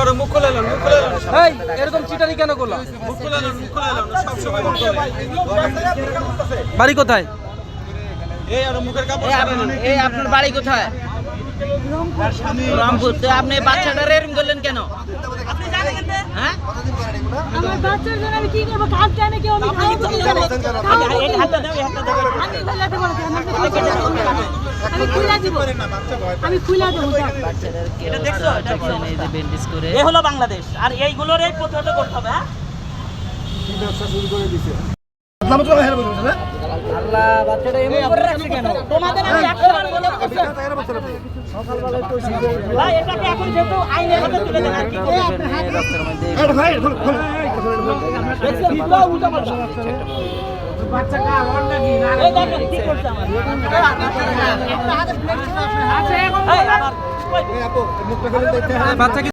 করো মুখ খুলে এলাম মুখ খুলে এলাম এই এরকম চিটারি কেন করলাম মুখ খুলে এলাম মুখ খুলে এলাম সব সময় মুখ খুলে বাড়ি কোথায়? এই আর মুখের কাপড় এই এই আপনার বাড়ি কোথায়? তো আপনি বাচ্চাটা এরকম করলেন কেন? হ্যাঁ? আমার বাচ্চার জন্য আমি কি করব? কাজ জানে কেউ আমি খাওয়াবো কি? আমি খুলে দিব। আমি খুলে দেবো এটা দেখছ? এই যে ব্যান্ডেজ করে। এ হলো বাংলাদেশ। আর এইগুলোর এই প্রতিহত করতে হবে হ্যাঁ? আল্লাহ বাচ্চাটা এমন করে রাখছে কেন তোমাদের আমি একবার বলে দিচ্ছি। ভাই এটাকে এখন যেহেতু আইনের হাতে তুলে দেন আর কি করবেন? রাস্তার মধ্যে এই দেখেন কি করছে আমার একটা হাতে ফ্লেক্স আছে এই, আমার- বাচ্চা কি